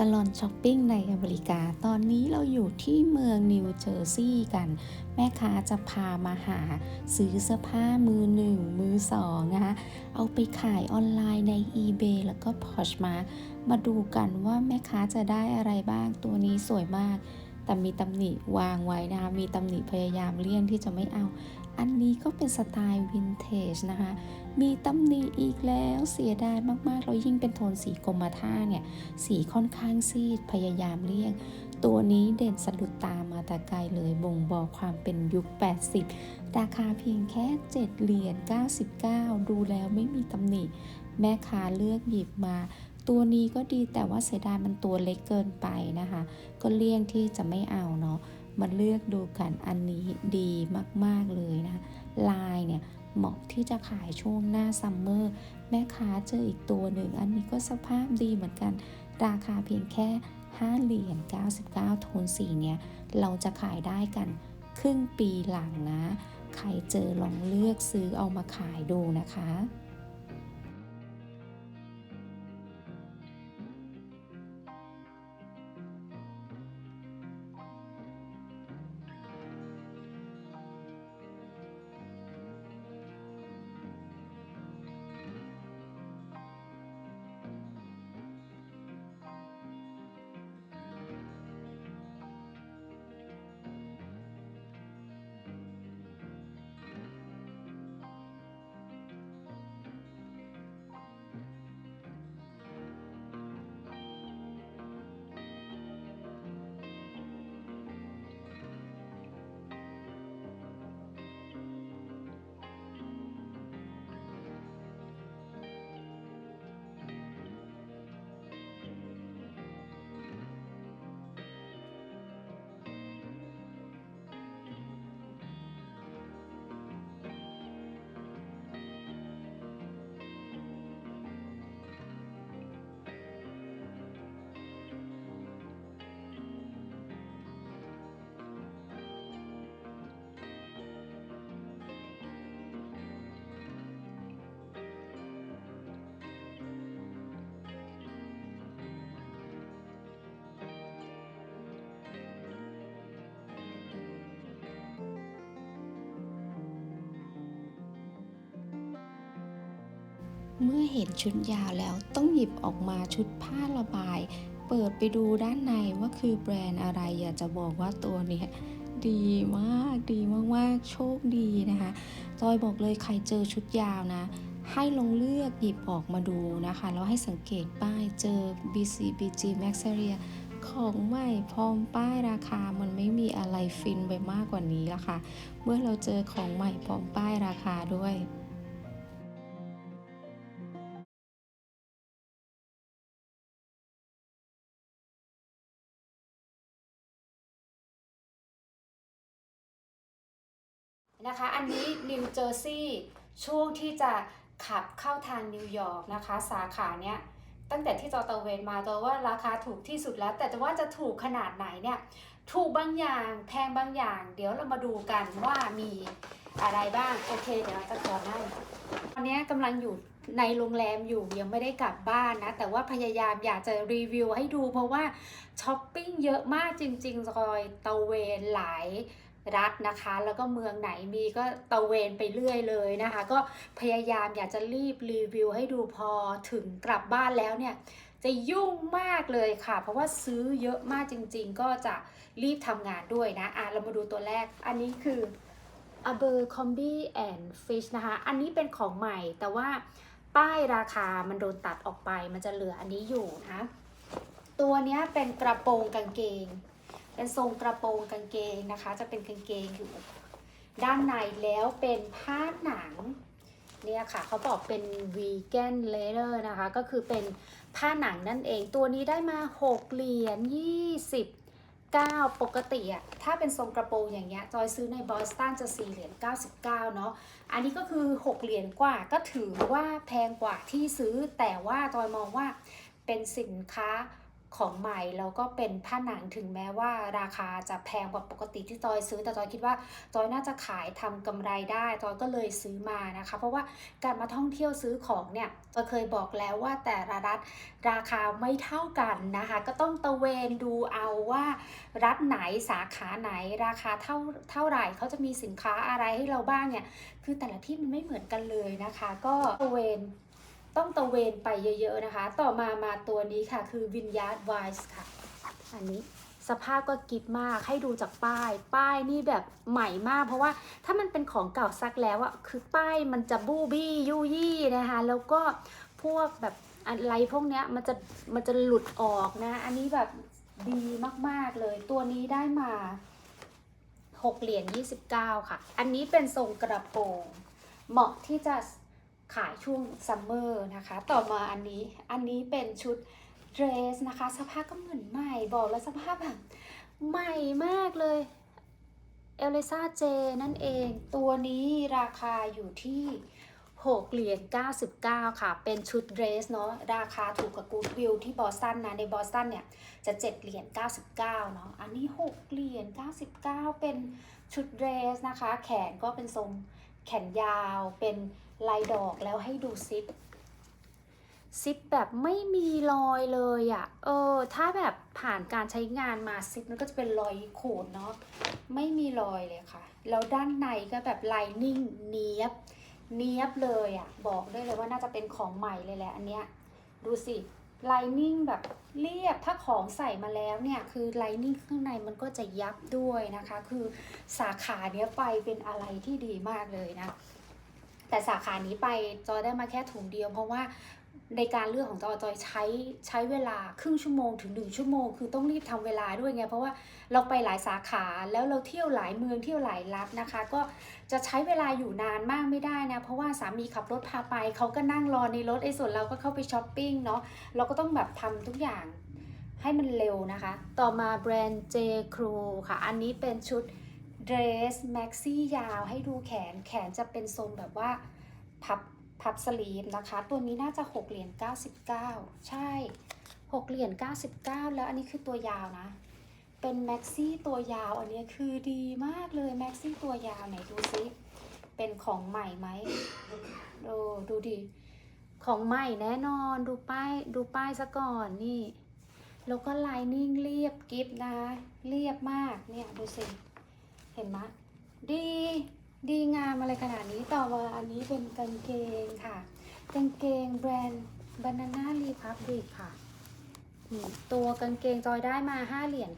ตลอนช้อปปิ้งในอเมริกา ตอนนี้เราอยู่ที่เมืองนิวเจอร์ซีย์กัน แม่ค้าจะพามาหาซื้อเสื้อผ้ามือหนึ่งมือสองนะคะ เอาไปขายออนไลน์ใน eBay แล้วก็ Poshmark มาดูกันว่าแม่ค้าจะได้อะไรบ้าง ตัวนี้สวยมาก แต่มีตำหนิวางไว้นะคะ มีตำหนิพยายามเลี่ยงที่จะไม่เอา อันนี้ก็เป็นสไตล์วินเทจนะคะ มีตำหนิอีกแล้วเสียดายมากๆแล้วยิ่งเป็นโทนสีกรมท่าเนี่ย สีค่อนข้างซีดพยายามเลี่ยง ตัวนี้เด่นสะดุดตามาแต่ไกลเลยบ่งบอกความเป็นยุค 80 ราคาเพียงแค่ 7 เหรียญ 99 ดูแล้วไม่มีตำหนิ แม่ค้าเลือกหยิบมาตัวนี้ก็ดีแต่ว่าเสียดายมันตัวเล็กเกินไปนะคะ ก็เลี่ยงที่จะไม่เอาเนาะ มาเลือกดูกันอันนี้ดีมาก ๆ เลยนะลายเนี่ยเหมาะที่จะขายช่วงหน้าซัมเมอร์แม่ค้าเจออีกตัวหนึ่ง อันนี้ก็สภาพดีเหมือนกัน ราคาเพียงแค่ 5 เหรียญ99 โทนสีเนี่ย เราจะขายได้กันครึ่งปีหลังนะ ใครเจอลองเลือกซื้อเอามาขายดูนะคะ เมื่อเห็นชุดยาวแล้วต้องหยิบออกมาชุดผ้าระบาย เปิดไปดูด้านในว่าคือแบรนด์อะไร อยากจะบอกว่าตัวเนี้ยดีมากดีมากๆ โชคดีนะคะจอยบอกเลยใครเจอชุดยาวนะ ให้ลองเลือกหยิบออกมาดูนะคะ แล้วให้สังเกตป้ายเจอ BCBG Max a r i a ของใหม่พร้อมป้ายราคามันไม่มีอะไรฟินไปมากกว่านี้ละค่ะ เมื่อเราเจอของใหม่พร้อมป้ายราคาด้วย นะคะ อันนี้นิวเจอร์ซีย์ช่วงที่จะขับเข้าทางนิวยอร์กนะคะ สาขาเนี้ยตั้งแต่ที่จอตะเวนมาตัวว่าราคาถูกที่สุดแล้ว แต่จะว่าจะถูกขนาดไหนเนี่ยถูกบางอย่างแพงบางอย่าง เดี๋ยวเรามาดูกันว่ามีอะไรบ้าง โอเค เดี๋ยวเราจะขอให้ตอนนี้กำลังอยู่ในโรงแรมอยู่ยังไม่ได้กลับบ้านนะ แต่ว่าพยายามอยากจะรีวิวให้ดูเพราะว่าช้อปปิ้งเยอะมากจริงๆจอยตะเวนหลาย รัฐนะคะ แล้วก็เมืองไหนมีก็ตะเวนไปเรื่อยเลยนะคะ ก็พยายามอยากจะรีบรีวิวให้ดูพอถึงกลับบ้านแล้วเนี่ยจะยุ่งมากเลยค่ะ เพราะว่าซื้อเยอะมากจริง ๆ ก็จะรีบทำงานด้วยนะอะเรามาดูตัวแรก อันนี้คือ Abercrombie and Fitch นะคะ อันนี้เป็นของใหม่แต่ว่าป้ายราคามันโดนตัดออกไปมันจะเหลืออันนี้อยู่นะ ตัวนี้เป็นกระโปรงกางเกง เป็นทรงกระโปรงกางเกงนะคะ จะเป็นกางเกงอยู่ด้านในแล้วเป็นผ้าหนังเนี่ยค่ะเขาบอกเป็น vegan leather นะคะ ก็คือเป็นผ้าหนังนั่นเองตัวนี้ได้มา 6 เหรียญ29 ปกติอะถ้าเป็นทรงกระโปรงอย่างเงี้ยจอยซื้อในบอสตันจะ 4 เหรียญ99 เนาะอันนี้ก็คือ 6 เหรียญกว่าก็ถือว่าแพงกว่าที่ซื้อแต่ว่าจอยมองว่าเป็นสินค้า ของใหม่แล้วก็เป็นผ้าหนังถึงแม้ว่าราคาจะแพงกว่าปกติที่จอยซื้อ แต่จอยคิดว่าจอยน่าจะขายทำกำไรได้จอยก็เลยซื้อมานะคะ เพราะว่าการมาท่องเที่ยวซื้อของเนี่ยจอยเคยบอกแล้วว่าแต่ละรัฐราคาไม่เท่ากันนะคะ ก็ต้องตะเวนดูเอาว่า รัฐไหนสาขาไหนราคาเท่าเท่าไหร่เขาจะมีสินค้าอะไรให้เราบ้างเนี่ยคือแต่ละที่มันไม่เหมือนกันเลยนะคะ ก็ตะเวน ต้องตะเวนไปเยอะ ๆนะคะ ต่อมามาตัวนี้ค่ะ คือวินยาร์ดไวส์ค่ะ อันนี้สภาพก็กิฟมากให้ดูจากป้าย ป้ายนี่แบบใหม่มาก เพราะว่าถ้ามันเป็นของเก่าซักแล้วอะคือป้ายมันจะบูบี้ยุยี่นะคะ แล้วก็พวกแบบอะไรพวกเนี้ยมันจะมันจะหลุดออกนะ อันนี้แบบดีมากๆเลย ตัวนี้ได้มา 6 เหรียญ 29 ค่ะ อันนี้เป็นทรงกระโปรง เหมาะที่จะ ขายช่วงซัมเมอร์นะคะ ต่อมาอันนี้ อันนี้เป็นชุดเดรสนะคะ สภาพก็เหมือนใหม่ บอกแล้วสภาพแบบใหม่มากเลย เอล i ซาเจนั่นเอง ตัวนี้ราคาอยู่ที่ 6 เหรียญ99 ค่ะ เป็นชุดเดรสเนาะ ราคาถูกกับกูดวิลที่บอสตันนะ ในบอสตันเนี่ย จะ 7 เหรียญ99 เนาะ อันนี้ 6 เหรียญ99 เป็นชุดเดรสนะคะ แขนก็เป็นทรงแขนยาว เป็น ลายดอกแล้วให้ดูซิป ซิปแบบไม่มีรอยเลยอะ่ะ เออ ถ้าแบบผ่านการใช้งานมาซิปมันก็จะเป็นรอยขูดเนาะ ไม่มีรอยเลยค่ะ แล้วด้านในก็แบบลายนิ่งเนียบ เนียบเลยอะ่ะ บอกได้เลยว่าน่าจะเป็นของใหม่เลยแหละอันเนี้ย ดูสิไลนิ่งแบบเรียบถ้าของใส่มาแล้วเนี่ย คือไลนิ่งข้างในมันก็จะยับด้วยนะคะ คือสาขาเนี้ยไปเป็นอะไรที่ดีมากเลยนะ แต่สาขานี้ไปจอยได้มาแค่ถุงเดียว เพราะว่าในการเลือกของจอยจอยใช้ใช้เวลาครึ่งชั่วโมงถึงหนึ่งชั่วโมง คือต้องรีบทำเวลาด้วยไง เพราะว่าเราไปหลายสาขาแล้วเราเที่ยวหลายเมืองเที่ยวหลายรัฐนะคะ ก็จะใช้เวลาอยู่นานมากไม่ได้นะ เพราะว่าสามีขับรถพาไปเขาก็นั่งรอในรถไอ้ส่วนเราก็เข้าไปช้อปปิ้งเนาะเราก็ต้องแบบทำทุกอย่างให้มันเร็วนะคะ ต่อมาแบรนด์ J Crew ค่ะ อันนี้เป็นชุด เดรสแม็กซี่ยาวให้ดูแขนแขนจะเป็นทรงแบบว่าพับพับสลีฟนะคะ ตัวนี้น่าจะ 6 เหรียญ99 ใช่ 6 เหรียญ99 แล้วอันนี้คือตัวยาวนะ เป็นแม็กซี่ตัวยาว อันนี้คือดีมากเลยแม็กซี่ตัวยาวไหนดูซิเป็นของใหม่ไหมดูดูดิ ของใหม่แน่นอนดูป้ายดูป้ายซะก่อนนี่ แล้วก็ไลนิ่งเรียบกิฟนะ เรียบมากเนี่ยดูสิ เห็นไหมดีดีงามอะไรขนาดนี้ต่อมาอันนี้เป็นกางเกงค่ะกางเกงแบรนด์ Banana Republic ค่ะ ตัวกางเกงจอยได้มา 5 เหรียญ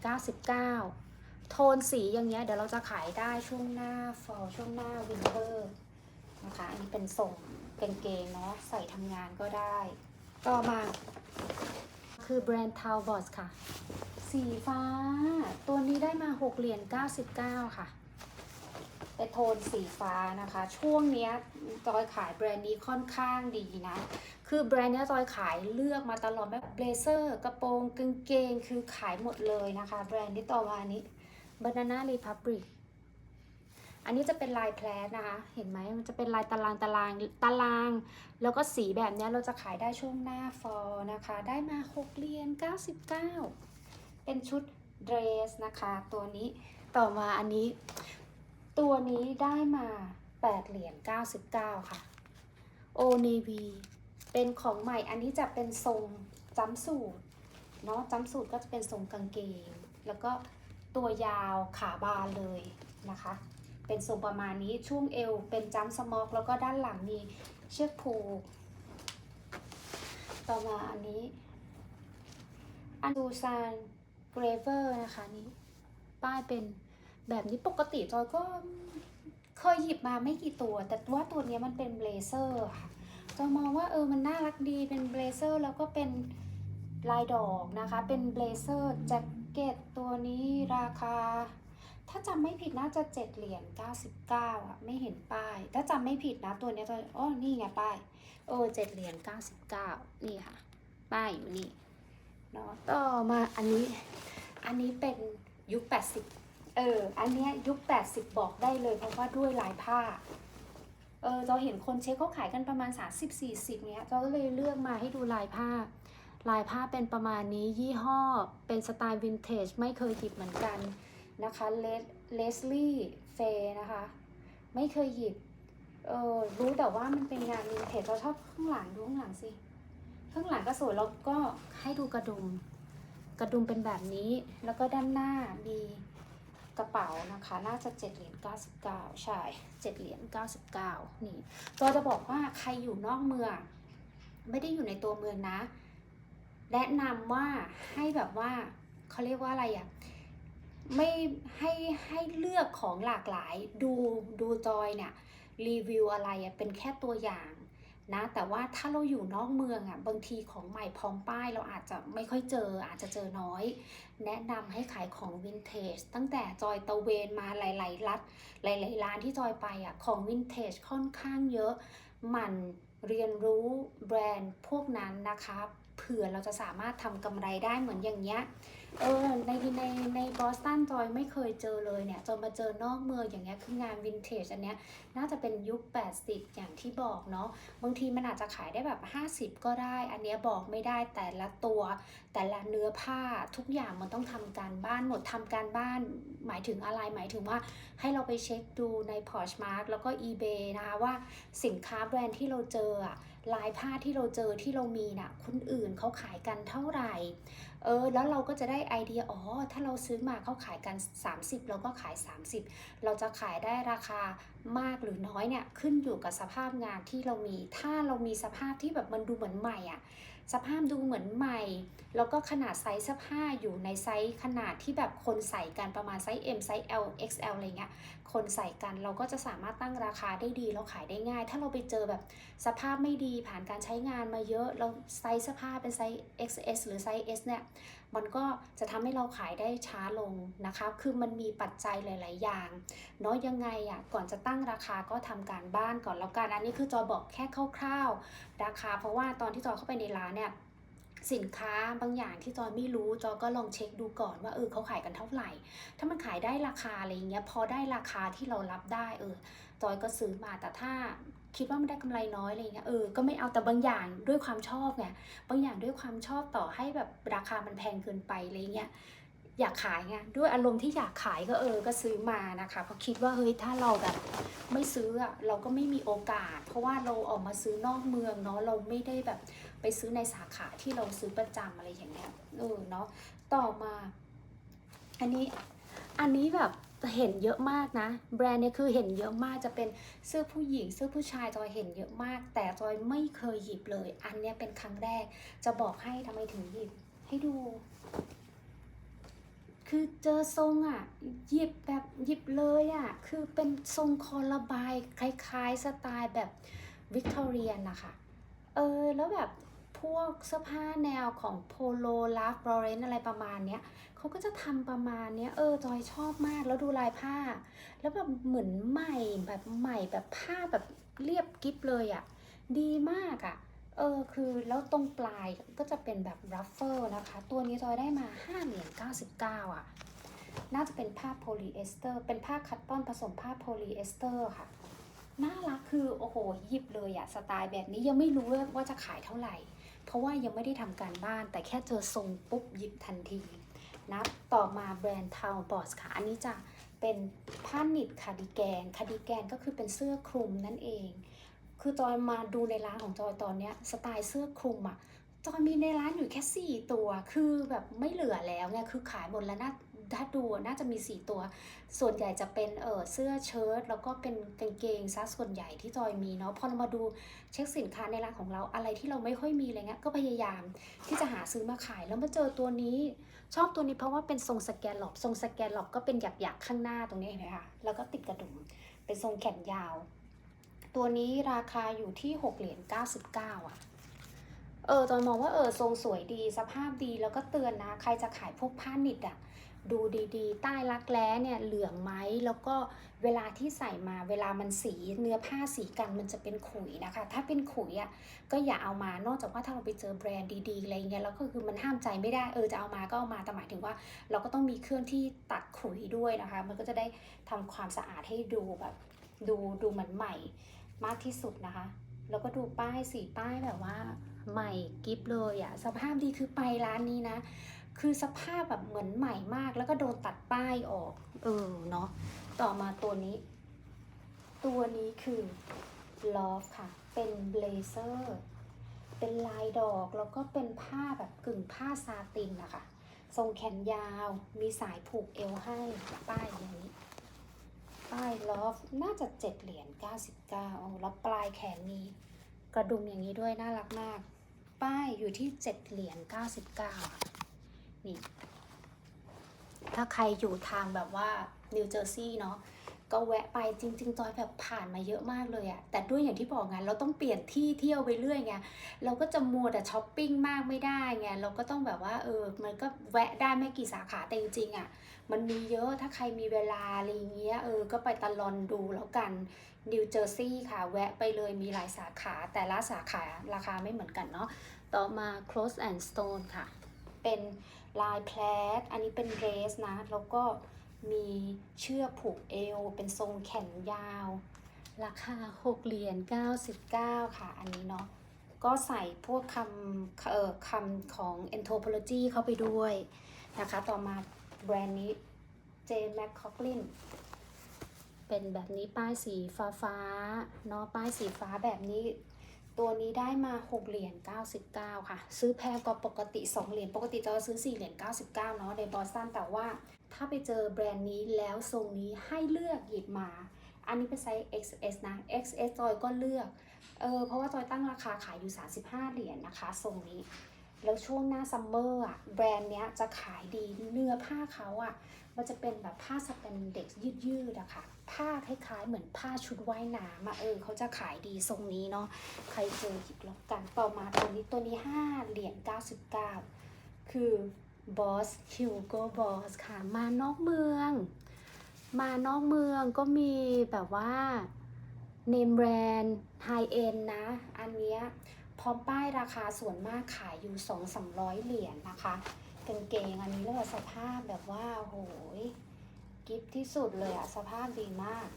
99 โทนสีอย่างเงี้ยเดี๋ยวเราจะขายได้ช่วงหน้า fall ช่วงหน้า winter นะคะ อันนี้เป็นส่งกางเกงเนาะใส่ทำงานก็ได้ ต่อมา คือแบรนด์ Talbot ค่ะ สีฟ้า ตัวนี้ได้มา 6 เหรียญ99 ค่ะ เป็นโทนสีฟ้านะคะ ช่วงเนี้ยจอยขายแบรนด์นี้ค่อนข้างดีนะ คือแบรนด์เนี้ยจอยขายเลือกมาตลอดแบบเบลเซอร์กระโปรงกางเกง คือขายหมดเลยนะคะ แบรนด์นี้ต่อมานี้ Banana Republic อันนี้จะเป็นลายแพลสนะคะ เห็นไหมมันจะเป็นลายตารางตารางตาราง แล้วก็สีแบบนี้เราจะขายได้ช่วงหน้าฟอลนะคะ ได้มา6เหรียญ99 เป็นชุดเดรสนะคะ ตัวนี้ต่อมาอันนี้ ตัวนี้ได้มา8เหรียญ99 ค่ะโอเนวีเป็นของใหม่อันนี้จะเป็นทรงจัมสูทเนาะจัมสูทก็จะเป็นทรงกางเกง แล้วก็ตัวยาวขาบานเลยนะคะ เป็นทรงประมาณนี้ช่วงเอวเป็นจัมสมอกแล้วก็ด้านหลังมีเชือกผูกต่อมาอันนี้อันดูซานเกรเวอร์นะคะนี่ป้ายเป็นแบบนี้ปกติจอยก็เคยหยิบมาไม่กี่ตัว แต่ว่าตัวนี้มันเป็นเบลเซอร์ค่ะจอยมองว่าเออมันน่ารักดีเป็นเบลเซอร์แล้วก็เป็นลายดอกนะคะ เป็นเบลเซอร์แจ็คเก็ตตัวนี้ราคา ถ้าจำไม่ผิดน่าจะ7เหรียญ99อะไม่เห็นป้าย ถ้าจำไม่ผิดนะตัวนี้ตัวอ๋อนี่ไงป้ายเออ7เหรียญ99นี่ค่ะ ป้ายอยู่นี่เนาะต่อมาอันนี้ อันนี้เป็นยุค80เออ อันเนี้ยยุค80บอกได้เลยเพราะว่าด้วยลายผ้า เออเราเห็นคนเช็คเขาขายกันประมาณ30-40เนี้ย เราก็เลยเลือกมาให้ดูลายผ้า ลายผ้าเป็นประมาณนี้ยี่ห้อ เป็นสไตล์วินเทจไม่เคยหยิบเหมือนกัน นะคะเลสลี่เฟย์นะคะ ไม่เคยหยิบเออรู้แต่ว่ามันเป็นงานวินเทจเราชอบข้างหลังดูข้างหลังสิข้างหลังก็สวยแล้วก็ให้ดูกระดุม กระดุมเป็นแบบนี้ แล้วก็ด้านหน้ามีกระเป๋านะคะ น่าจะ7เหรียญ99 ใช่7เหรียญ99 นี่ตัวจะบอกว่าใครอยู่นอกเมือง ไม่ได้อยู่ในตัวเมืองนะ แนะนำว่าให้แบบว่าเขาเรียกว่าอะไรอะ ไม่ให้ให้เลือกของหลากหลายดูดูจอยเนี่ยรีวิวอะไรเป็นแค่ตัวอย่างนะแต่ว่าถ้าเราอยู่นอกเมืองอะบางทีของใหม่พร้อมป้ายเราอาจจะไม่ค่อยเจออาจจะเจอน้อย แนะนำให้ขายของวินเทจตั้งแต่จอยตะเวนมาหลาย ๆ รัฐหลาย ๆ ร้านที่จอยไปอะของวินเทจค่อนข้างเยอะหมันเรียนรู้แบรนด์พวกนั้นนะคะเผื่อเราจะสามารถทำกำไรได้เหมือนอย่างเงี้ย เออในในในบอสตันจอยไม่เคยเจอเลยเนี่ยจนมาเจอนอกเมืองอย่างเงี้ยคืองานวินเทจอันเนี้ยน่าจะเป็นยุค 80 อย่างที่บอกเนาะบางทีมันอาจจะขายได้แบบ 50 ก็ได้ อันเนี้ยบอกไม่ได้แต่ละตัว แต่ละเนื้อผ้าทุกอย่างมันต้องทำการบ้านหมดทำการบ้านหมายถึงอะไรหมายถึงว่าให้เราไปเช็คดูใน Poshmark แล้วก็ eBay นะคะว่าสินค้าแบรนด์ที่เราเจออะลายผ้าที่เราเจอที่เรามีน่ะคนอื่นเขาขายกันเท่าไหร่ เออแล้วเราก็จะได้ไอเดียอ๋อถ้าเราซื้อมาเขาขายกัน 30 เราก็ขาย 30 เราจะขายได้ราคามากหรือน้อยเนี่ยขึ้นอยู่กับสภาพงานที่เรามี ถ้าเรามีสภาพที่แบบมันดูเหมือนใหม่อะ สภาพดูเหมือนใหม่ แล้วก็ขนาดไซส์เสื้อผ้าอยู่ในไซส์ขนาดที่แบบคนใส่กันประมาณไซส์ M ไซส์ L XL อะไรเงี้ย คนใส่กันเราก็จะสามารถตั้งราคาได้ดีแล้วขายได้ง่าย ถ้าเราไปเจอแบบสภาพไม่ดีผ่านการใช้งานมาเยอะ เราไซส์เสื้อผ้าเป็นไซส์ XS หรือไซส์ S เนี่ย มันก็จะทำให้เราขายได้ช้าลงนะคะ คือมันมีปัจจัยหลาย ๆ อย่าง เนาะยังไงอะ่ะก่อนจะตั้งราคาก็ทำการบ้านก่อนแล้วกันอันนี้คือจอบอกแค่คร่าว ๆ ราคา เพราะว่าตอนที่จอเข้าไปในร้านเนี่ยสินค้าบางอย่างที่จอยไม่รู้จอยก็ลองเช็คดูก่อนว่าเออเขาขายกันเท่าไหร่ ถ้ามันขายได้ราคาอะไรอย่างเงี้ยพอได้ราคาที่เรารับได้เออจอยก็ซื้อมาแต่ถ้า คิดว่ามันได้กำไรน้อยอะไรเงี้ยเออก็ไม่เอาแต่บางอย่างด้วยความชอบไงบางอย่างด้วยความชอบต่อให้แบบราคามันแพงเกินไปอะไรเงี้ยอยากขายไงด้วยอารมณ์ที่อยากขายก็เออก็ซื้อมานะคะเพราะคิดว่าเฮ้ยถ้าเราแบบไม่ซื้ออะเราก็ไม่มีโอกาส เพราะว่าเราออกมาซื้อนอกเมืองเนาะเราไม่ได้แบบไปซื้อในสาขาที่เราซื้อประจำอะไรอย่างเงี้ยเออเนาะต่อมา อันนี้อันนี้แบบ เห็นเยอะมากนะ แบรนด์เนี่ยคือเห็นเยอะมากจะเป็นเสื้อผู้หญิง เสื้อผู้ชายจอยเห็นเยอะมาก แต่จอยไม่เคยหยิบเลย อันเนี้ยเป็นครั้งแรก จะบอกให้ทำไมถึงหยิบ ให้ดู คือเจอทรงอะหยิบแบบหยิบเลยอะคือเป็นทรงคอระบายคล้ายๆสไตล์แบบวิกตอเรียนนะคะเออแล้วแบบพวกเสื้อผ้าแนวของโพโลลาฟลอเรนอะไรประมาณเนี้ย เขาก็จะทำประมาณเนี้ยเออจอยชอบมากแล้วดูลายผ้า แล้วแบบเหมือนใหม่แบบใหม่แบบผ้าแบบเรียบกิ๊บเลยอะ่ะดีมากอะ่ะเออคือแล้วตรงปลายก็จะเป็นแบบรัฟเฟิลนะคะ ตัวนี้จอยได้มา5เหรียญ99อะน่าจะเป็นผ้าโพลีเอสเตอร์ เป็นผ้าคัตตอนผสมผ้าโพลีเอสเตอร์ค่ะ น่ารักคือ โอ้โหหยิบเลยอะสไตล์แบบนี้ยังไม่รู้ว่าจะขายเท่าไหร่ เพราะว่ายังไม่ได้ทำการบ้านแต่แค่เจอทรงปุ๊บหยิบทันที นะต่อมาแบรนด์ทาวบอสค่ะอันนี้จะเป็นผ้าหนิบคาดิแกนคาดิแกนก็คือเป็นเสื้อคลุมนั่นเอง คือจอยมาดูในร้านของจอยตอนเนี้ยสไตล์เสื้อคลุมอะจอยมีในร้านอยู่แค่ 4 ตัว คือแบบไม่เหลือแล้วไงคือขายหมดแล้วน่าถ้าดูน่าจะมี 4 ตัว ส่วนใหญ่จะเป็นเออเสื้อเชิ้ตแล้วก็เป็นกางเกงซะส่วนใหญ่ที่จอยมีเนาะพอเรามาดูเช็คสินค้าในร้านของเราอะไรที่เราไม่ค่อยมีอะไรเงี้ยก็พยายามที่จะหาซื้อมาขายแล้วมาเจอตัวนี้ ชอบตัวนี้เพราะว่าเป็นทรงสแกนหลบทรงสแกนหลบก็เป็นหยักๆข้างหน้าตรงนี้เห็นไหมคะแล้วก็ติดกระดุมเป็นทรงแขนยาว ตัวนี้ราคาอยู่ที่6เหรียญ99อะเออตอนมองว่าเออทรงสวยดีสภาพดีแล้วก็เตือนนะ ใครจะขายพวกผ้าหนิดอะ ดูดีๆ ใต้รักแร้เนี่ยเหลืองไหมแล้วก็เวลาที่ใส่มาเวลามันสีเนื้อผ้าสีกันมันจะเป็นขุยนะคะ ถ้าเป็นขุยอะก็อย่าเอามานอกจากว่าถ้าเราไปเจอแบรนด์ดีๆอะไรเงี้ยแล้วก็คือมันห้ามใจไม่ได้เออจะเอามาก็เอามาแต่หมายถึงว่า เราก็ต้องมีเครื่องที่ตัดขุยด้วยนะคะ มันก็จะได้ทำความสะอาดให้ดูแบบดูดูเหมือนใหม่มากที่สุดนะคะ แล้วก็ดูป้ายสีป้ายแบบว่าใหม่กิฟเลยอะสภาพดีคือไปร้านนี้นะ คือสภาพแบบเหมือนใหม่มาก แล้วก็โดนตัดป้ายออก เออเนาะต่อมาตัวนี้ ตัวนี้คือ love ค่ะ เป็นเบลเซอร์เป็นลายดอกแล้วก็เป็นผ้าแบบกึ่งผ้าซาตินนะคะทรงแขนยาว มีสายผูกเอวให้ ป้ายอย่างนี้ ป้าย love น่าจะเจ็ดเหรียญ99เอาแล้วปลายแขนมีกระดุมอย่างนี้ด้วยน่ารักมาก ป้ายอยู่ที่เจ็ดเหรียญ99ค่ะ นี่ ถ้าใครอยู่ทางแบบว่านิวเจอร์ซีย์เนาะก็แวะไปจริง ๆ จอยแบบผ่านมาเยอะมากเลยอะแต่ด้วยอย่างที่บอกไงเราต้องเปลี่ยนที่เที่ยวไปเรื่อยไงเราก็จะมัวแต่ช้อปปิ้งมากไม่ได้ไงเราก็ต้องแบบว่าเออมันก็แวะได้ไม่กี่สาขาแต่จริงๆอะมันมีเยอะถ้าใครมีเวลาอะไรเงี้ยเออก็ไปตะลอนดูแล้วกันนิวเจอร์ซีย์ค่ะ แวะไปเลยมีหลายสาขาแต่ละสาขาราคาไม่เหมือนกันเนาะต่อมา close and stone ค่ะ เป็น ลายแพลตอันนี้เป็นเดรสนะ แล้วก็มีเชือกผูกเอว เป็นทรงแขนยาว ราคา 6 เหรียญ 99 ค่ะ อันนี้เนาะ ก็ใส่พวกคำเอ่อคำของ anthropology เข้าไปด้วยนะคะ ต่อมาแบรนด์นี้ J. McCaughlin เป็นแบบนี้ป้ายสีฟ้าฟ้าเนาะป้ายสีฟ้าแบบนี้ ตัวนี้ได้มา 6 เหรียญ 99 ค่ะ ซื้อแพงกว่าปกติ 2 เหรียญ ปกติจะซื้อ 4 เหรียญ 99 เนาะในบอสตัน แต่ว่าถ้าไปเจอแบรนด์นี้แล้วทรงนี้ให้เลือกหยิบมา อันนี้เป็นไซส์ XS นะ XS จอยก็เลือก เออ เพราะว่าจอยตั้งราคาขายอยู่ 35 เหรียญนะคะ ทรงนี้ แล้วช่วงหน้าซัมเมอร์อะ แบรนด์เนี้ยจะขายดี เนื้อผ้าเขาอะ มันจะเป็นแบบผ้าสแตนเด็กยืดๆอะค่ะ ผ้าคล้ายๆ เหมือนผ้าชุดว่ายน้ำอะเออเขาจะขายดีทรงนี้เนาะใครเจอหยิบแล้วกันต่อมาตัวนี้ตัวนี้5เหรียญ99คือ Boss Hugo Boss ค่ะ มานอกเมือง มานอกเมืองก็มีแบบว่าเนมแบรนด์ไฮเอ็นนะ อันเนี้ยพร้อมป้ายราคาส่วนมากขายอยู่2 3 0 0เหรียญนะคะกางเกงอันนี้แล้วสภาพแบบว่าโหย กิฟที่สุดเลยอะสภาพดีมาก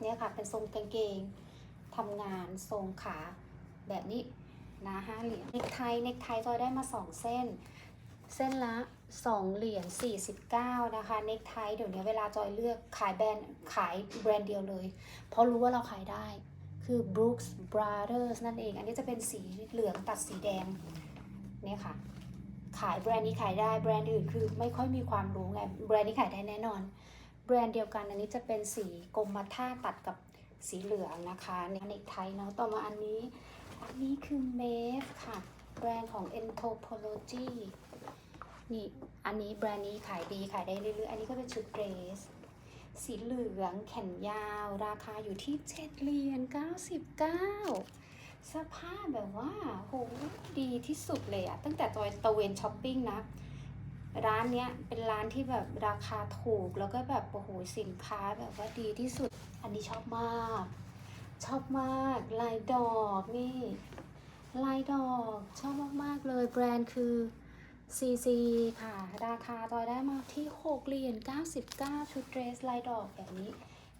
เนี่ยค่ะเป็นทรงกางเกงทำงานทรงขาแบบนี้นะห้าเหรียญเนกไทเนกไทจอยได้มา2เส้น เส้นละ2เหรียญ49นะคะเนกไทเดี๋ยวนี้เวลาจอยเลือกขายแบรนด์ขายแบรนด์เดียวเลย เพราะรู้ว่าเราขายได้ คือ Brooks Brothers นั่นเอง อันนี้จะเป็นสีเหลืองตัดสีแดงเนี่ยค่ะ ขายแบรนด์นี้ขายได้แบรนด์อื่นคือไม่ค่อยมีความรู้ไงแบรนด์นี้ขายได้แน่นอน แบรนด์เดียวกันอันนี้จะเป็นสีกรมท่าตัดกับสีเหลืองนะคะในเนกไทยเนาะต่อมาอันนี้อันนี้คือ Maeve ค่ะ แบรนด์ของ Anthropology นี่อันนี้แบรนด์นี้ขายดีขายได้เรื่อยๆ อันนี้ก็เป็นชุดเดรสสีเหลืองแขนยาว ราคาอยู่ที่7เหรียญ99สภา พแบบว่าโหดีที่สุดเลยอะตั้งแต่จอยตะเวนช้อปปิ้งนะร้านเนี้ยเป็นร้านที่แบบราคาถูกแล้วก็แบบโอ้โหสินค้าแบบว่าดีที่สุด อันนี้ชอบมาก ชอบมากลายดอกนี่ลายดอกชอบมากๆเลยแบรนด์คือ CC ค่ะ ราคาจอยได้มาที่6เหรียญ99 ชุดเดรสลายดอกแบบนี้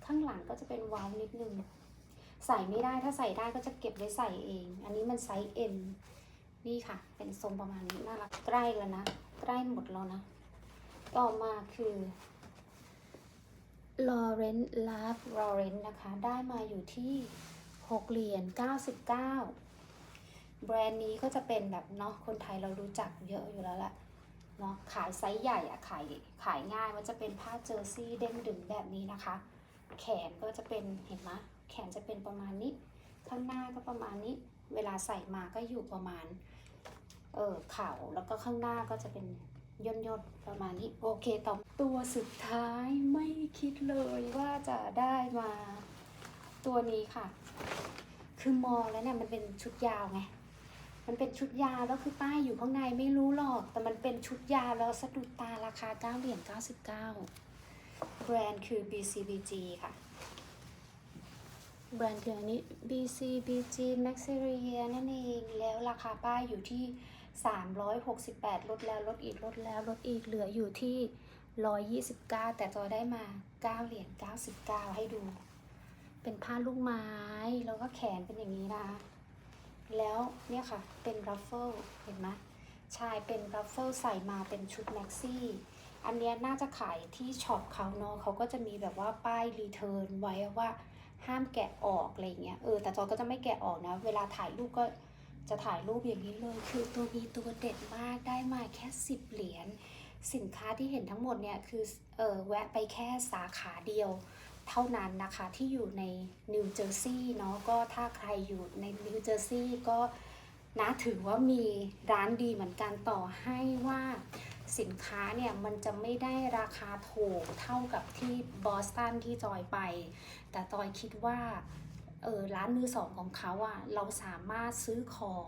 ข้างหลังก็จะเป็นไวายนิดนึง ใส่ไม่ได้ถ้าใส่ได้ก็จะเก็บไว้ใส่เอง อันนี้มันไซส์ M นี่ค่ะ เป็นทรงประมาณนี้น่ารักใกล้แล้วนะใกล้หมดแล้วนะ ต่อมาคือ Lauren Love Lauren นะคะ ได้มาอยู่ที่ 6 เหรียญ 99 แบรนด์นี้ก็จะเป็นแบบเนาะคนไทยเรารู้จักเยอะอยู่แล้วแหละเนาะขายไซส์ใหญ่อะขายขายง่ายมันจะเป็นผ้าเจอร์ซี่เด้งดึงแบบนี้นะคะ แขนก็จะเป็นเห็นไหม แขนจะเป็นประมาณนี้ ข้างหน้าก็ประมาณนี้ เวลาใส่มาก็อยู่ประมาณ เออเข่าแล้วก็ข้างหน้าก็จะเป็นย่นย่นๆประมาณนี้ โอเคต่อตัวสุดท้ายไม่คิดเลยว่าจะได้มาตัวนี้ค่ะ คือมองแล้วเนี่ยมันเป็นชุดยาวไง มันเป็นชุดยาวแล้วคือป้ายอยู่ข้างในไม่รู้หรอก แต่มันเป็นชุดยาวแล้วสะดุดตาราคา9เหรียญ99 แบรนด์คือ BCBG ค่ะ แบรนด์คืออันนี้ BCBG Maxeria นั่นเองแล้วราคาป้ายอยู่ที่ 368 ลดแล้วลดอีกลดแล้วลดอีกเหลืออยู่ที่ 129 แต่จอยได้มา 9 เหรียญ99 ให้ดู เป็นผ้าลูกไม้ แล้วก็แขนเป็นอย่างนี้นะแล้วเนี่ยค่ะ เป็นรัฟเฟิลเห็นไหมใช่เป็นรัฟเฟิลใส่มาเป็นชุดแม็กซี่ อันเนี้ยน่าจะขายที่ช็อปเขาเนาะเขาก็จะมีแบบว่าป้ายรีเทิร์นไว้ว่า ห้ามแกะออกอะไรเงี้ยเออแต่จอยก็จะไม่แกะออกนะ เวลาถ่ายรูปก็จะถ่ายรูปอย่างนี้เลย คือตัวนี้ตัวเด็ดมากได้มาแค่ 10 เหรียญสินค้าที่เห็นทั้งหมดเนี่ยคือเออแวะไปแค่สาขาเดียว เท่านั้นนะคะที่อยู่ในนิวเจอร์ซีย์เนาะก็ถ้าใครอยู่ในนิวเจอร์ซีย์ก็นะถือว่ามีร้านดีเหมือนกันต่อให้ว่า สินค้าเนี่ยมันจะไม่ได้ราคาถูกเท่ากับที่บอสตันที่จอยไป แต่จอยคิดว่าเออร้านมือสองของเขาอะเราสามารถซื้อของ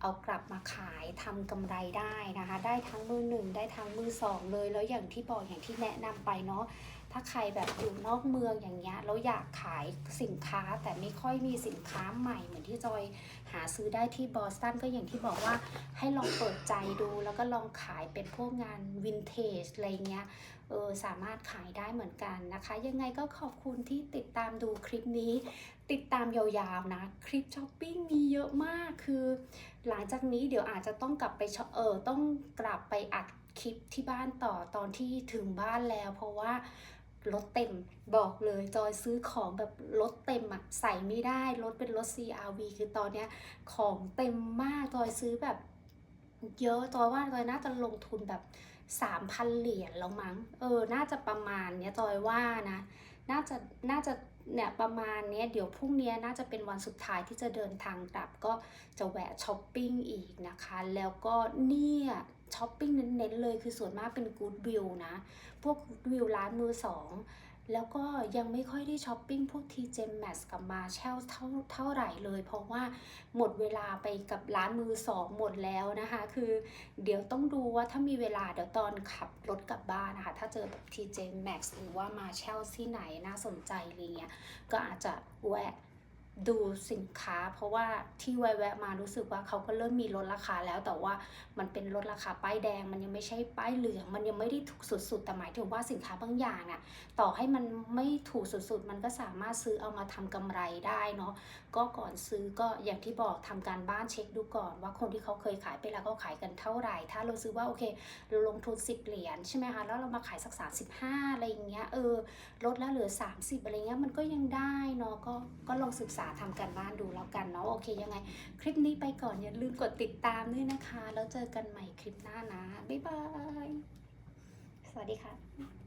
เอากลับมาขายทำกำไรได้นะคะ ได้ทั้งมือหนึ่งได้ทั้งมือสองเลย แล้วอย่างที่บอกอย่างที่แนะนำไปเนาะถ้าใครแบบอยู่นอกเมืองอย่างเงี้ยแล้วอยากขายสินค้าแต่ไม่ค่อยมีสินค้าใหม่เหมือนที่จอยหาซื้อได้ที่บอสตันก็อย่างที่บอกว่าให้ลองเปิดใจดูแล้วก็ลองขายเป็นพวกงานวินเทจอะไรเงี้ย เออสามารถขายได้เหมือนกันนะคะ ยังไงก็ขอบคุณที่ติดตามดูคลิปนี้ ติดตามยาวๆนะ คลิปช้อปปิ้งมีเยอะมากคือ หลังจากนี้เดี๋ยวอาจจะต้องกลับไปเออต้องกลับไปอัดคลิปที่บ้านต่อตอนที่ถึงบ้านแล้ว เพราะว่ารถเต็มบอกเลยจอยซื้อของแบบรถเต็มอะใส่ไม่ได้รถเป็นรถ CRV คือตอนเนี้ยของเต็มมากจอยซื้อแบบเยอะจอยว่าจอยน่าจะลงทุนแบบ สามพันเหรียญแล้วมั้ง เออ น่าจะประมาณเนี้ยจอยว่านะ น่าจะ น่าจะเนี่ยประมาณเนี้ยเดี๋ยวพรุ่งนี้น่าจะเป็นวันสุดท้ายที่จะเดินทางกลับก็จะแวะช้อปปิ้งอีกนะคะ แล้วก็เนี่ยช้อปปิ้งเน้นๆเลยคือส่วนมากเป็นกู๊ดวิวนะ พวกวิวร้านมือสอง แล้วก็ยังไม่ค่อยได้ช้อปปิ้งพวก TJ Maxx กับ Marshall เท่าเท่าไหร่เลย เพราะว่าหมดเวลาไปกับร้านมือสองหมดแล้วนะคะ คือเดี๋ยวต้องดูว่าถ้ามีเวลาเดี๋ยวตอนขับรถกลับบ้านนะคะ ถ้าเจอแบบ TJ Maxx หรือว่า Marshall ที่ไหนน่าสนใจอะไรเงี้ยก็อาจจะแวะ ดูสินค้า เพราะว่าที่แวะมารู้สึกว่าเขาก็เริ่มมีลดราคาแล้วแต่ว่ามันเป็นลดราคาป้ายแดง มันยังไม่ใช่ป้ายเหลือง มันยังไม่ได้ถูกสุดๆ แต่หมายถึงว่าสินค้าบางอย่างน่ะต่อให้มันไม่ถูกสุดๆ มันก็สามารถซื้อเอามาทำกำไรได้เนาะก็ก่อนซื้อก็อย่างที่บอกทำการบ้านเช็คดูก่อน ว่าคนที่เขาเคยขายไปแล้วก็ขายกันเท่าไหร่ ถ้าเราซื้อว่าโอเคเราลงทุน 10 เหรียญใช่ไหมคะแล้วเรามาขายสัก 35 อะไรอย่างเงี้ยเออลดแล้วเหลือ 30 อะไรเงี้ยมันก็ยังได้เนาะก็ก็ลองศึกษาทำการบ้านดูแล้วกันเนาะโอเคยังไง คลิปนี้ไปก่อนอย่าลืมกดติดตามด้วยนะคะ แล้วเจอกันใหม่คลิปหน้านะบ๊ายบายสวัสดีค่ะ